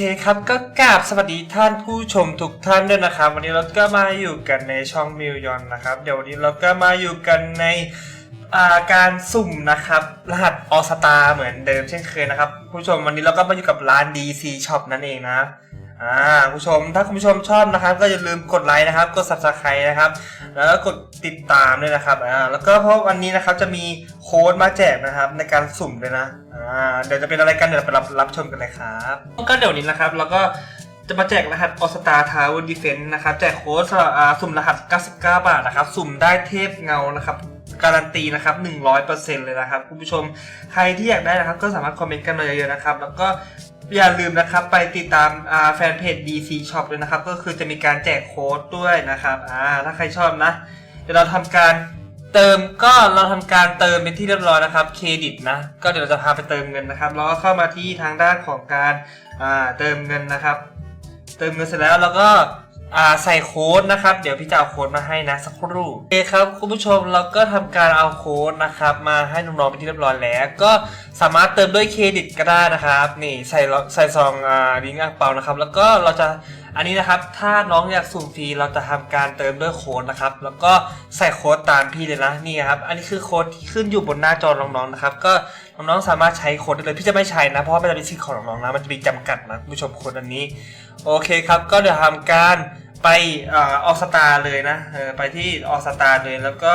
ครับก็กราบสวัสดีท่านผู้ชมทุกท่านด้วยนะครับ วันนี้เราก็มาอยู่กันในช่องมิวยอนนะครับ เดี๋ยววันนี้เราก็มาอยู่กันในอาการสุ่มนะครับ รหัสออสตาเหมือนเดิมเช่นเคยนะครับ ผู้ชมวันนี้เราก็มาอยู่กับร้าน DC Shop นั่นเองนะ อ่าคุณผู้ชมถ้าคุณผู้ชมชอบนะครับ ก็อย่าลืมกดไลค์นะครับกด subscribe นะครับ แล้วก็กดติดตามด้วยนะครับอ่าแล้วก็เพราะวันนี้นะครับจะมีโค้ดมาแจกนะครับ ในการสุ่มด้วยนะอ่าเดี๋ยวจะเป็นอะไรกันเดี๋ยวเราไปรับรับชมกันเลยครับก็เดี๋ยวนี้นะครับเราก็จะมาแจกรหัสออสตาทาวเวอร์ดีเฟนต์นะครับแจกโค้ดสำหรับสุ่มรหัส 99 บาทนะครับ สุ่มได้เทพเงานะครับการันตีนะครับ 100%เลยนะครับ คุณผู้ชม ใครที่อยากได้นะครับ ก็สามารถคอมเมนต์กันมาเยอะๆนะครับ แล้วก็ อย่าลืมนะครับไปติดตามแฟนเพจ DC Shop ด้วยนะครับ ก็คือจะมีการแจกโค้ดด้วยนะครับอ่าถ้าใครชอบนะ เดี๋ยวเราทำการเติมก็เราทำการเติมเป็นที่เรียบร้อยนะครับเครดิตนะ ก็เดี๋ยวเราจะพาไปเติมเงินนะครับเราก็เข้ามาที่ทางด้านของการเติมเงินนะครับ เติมเงินเสร็จแล้วเราก็ อ่าใส่โค้ดนะครับ เดี๋ยวพี่จะเอาโค้ดมาให้นะสักครู่โอเคครับคุณผู้ชมเราก็ทำการเอาโค้ดนะครับมาให้น้องๆเป็นที่เรียบร้อยแล้ว ก็สามารถเติมด้วยเครดิตก็ได้นะครับ นี่ใส่ใส่ซองอ่าลิงก์อ่างเปานะครับ แล้วก็เราจะอันนี้นะครับ ถ้าน้องอยากสุ่มฟรีเราจะทำการเติมด้วยโค้ดนะครับ แล้วก็ใส่โค้ดตามพี่เลยนะนี่ครับ อันนี้คือโค้ดที่ขึ้นอยู่บนหน้าจอน้องๆนะครับ ก็น้องๆสามารถใช้โค้ดได้เลยพี่จะไม่ใช้นะเพราะว่ามันจะเป็นสิทธิ์ของน้องๆนะมันจะมีจำกัดนะคุณผู้ชมโค้ดอันนี้ โอเคครับ ก็เดี๋ยวทำการ ไปออสตาเลยนะไปที่ออสตาเลยแล้วก็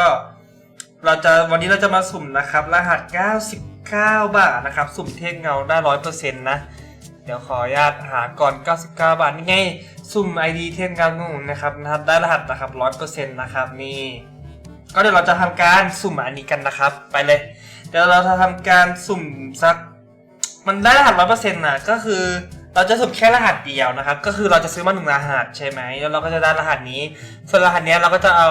เราจะวันนี้เราจะมาสุ่มนะครับ รหัส 99 บาทนะครับ สุ่มเทพเงาได้ร้อยเปอร์เซ็นต์นะ เดี๋ยวขออนุญาตหาก่อน 99 บาทนี่ไงสุ่ม ID เทพเงาหนูนะครับนะครับได้รหัสนะครับร้อยเปอร์เซ็นต์นะครับนี่ก็เดี๋ยวเราจะทำการสุ่มอันนี้กันนะครับ ไปเลย เดี๋ยวเราจะทำการสุ่มสัก มันได้รหัสร้อยเปอร์เซ็นต์นะก็คือ เราจะสุ่มแค่รหัสเดียวนะครับ ก็คือเราจะซื้อมาหนึ่งรหัสใช่ไหมแล้วเราก็จะได้รหัสนี้ ส่วนรหัสเนี้ยเราก็จะเอา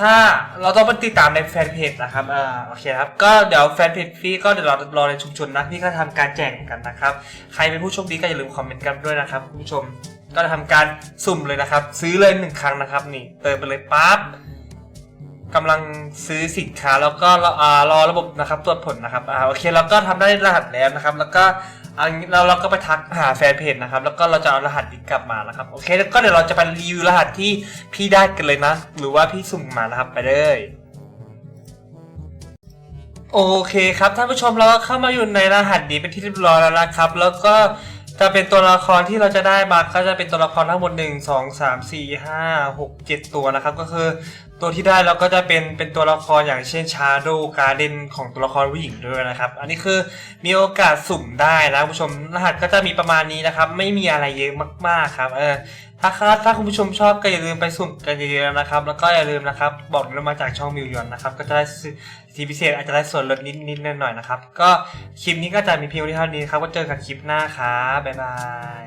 ถ้าเราต้องไปติดตามในแฟนเพจนะครับอ่าโอเคครับ ก็เดี๋ยวแฟนเพจพี่ก็เดี๋ยวเรารอในชุมชนนะพี่ก็ทำการแจกกันนะครับ ใครเป็นผู้โชคดีก็อย่าลืมคอมเมนต์กันด้วยนะครับคุณผู้ชม ก็จะทำการสุ่มเลยนะครับ ซื้อเลยหนึ่งครั้งนะครับ นี่เติมไปเลยปั๊บกำลังซื้อสินค้าแล้วก็รออรอระบบนะครับตรวจผลนะครับอ่าโอเคเราก็ทำได้รหัสแล้วนะครับ แล้วก็ อันนี้เราเราก็ไปทักหาแฟนเพจนะครับ แล้วก็เราจะเอารหัสนี้กลับมานะครับ โอเค แล้วก็เดี๋ยวเราจะไปรีวิวรหัสที่พี่ได้กันเลยนะ หรือว่าพี่สุ่มมานะครับ ไปเลยโอเคครับท่านผู้ชมเราก็เข้ามาอยู่ในรหัสนี้เป็นที่เรียบร้อยแล้วนะครับ แล้วก็จะเป็นตัวละครที่เราจะได้มาก็จะเป็นตัวละครทั้งหมด 1 2 3 4 5 6 7 ตัวนะครับ ก็คือตัวที่ได้เราก็จะเป็นเป็นตัวละครอย่างเช่นชาโดการ์เดนของตัวละครผู้หญิงด้วยนะครับ อันนี้คือมีโอกาสสุ่มได้นะคุณผู้ชมรหัสก็จะมีประมาณนี้นะครับ ไม่มีอะไรเยอะมากๆครับเออถ้าถ้าคุณผู้ชมชอบก็อย่าลืมไปสุ่มกันเยอะๆนะครับ แล้วก็อย่าลืมนะครับ บอกเลยว่ามาจากช่องมิวยอนนะครับ ก็จะได้สิทธิพิเศษอาจจะได้ส่วนลดนิดๆหน่อยๆนะครับ ก็คลิปนี้ก็จะมีเพียงเท่านี้ครับก็เจอกันคลิปหน้าครับบ๊ายบาย